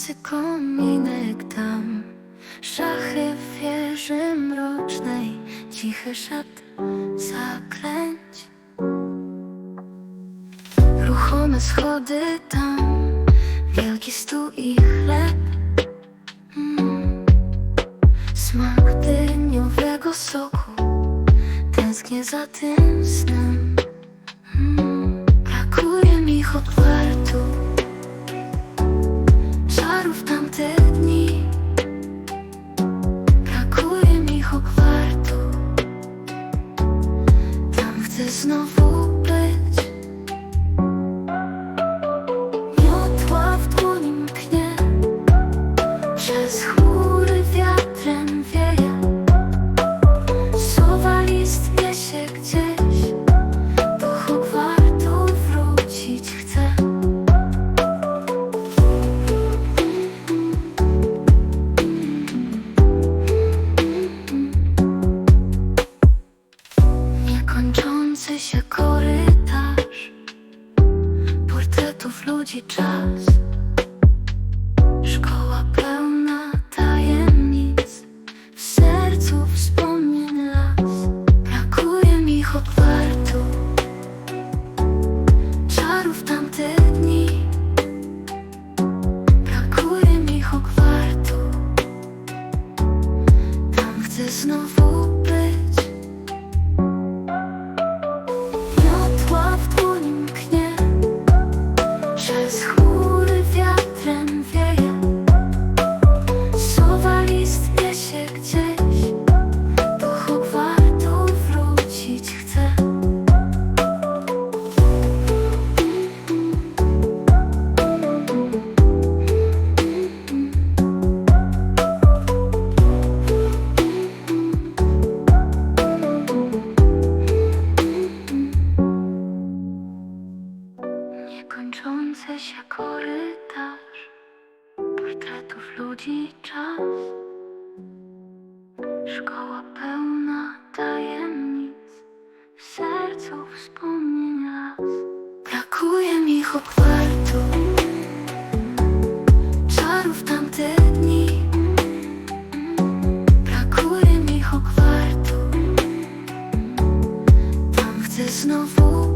Płonący kominek tam. Szachy w wieży mrocznej Cichy szept zaklęć. Ruchome schody tam Wielki stół i chleb. Mm. Smak dyniowego soku Tęsknię za tym snem Czarów tamte dni. Brakuje mi hokwartu Tam chcę znowu Portretów ludzi czas. Szkoła pełna tajemnic. W sercu wspomnień las. Brakuje mi Hogwartu Czarów tamte dni. Brakuje mi Hogwartu Tam chcę znowu się korytarz Portretów ludzi czas. Szkoła pełna tajemnic W sercu wspomnień las Brakuje mi chłopartu Czarów tamtych dni. Brakuje mi chokwartu Tam chcę znowu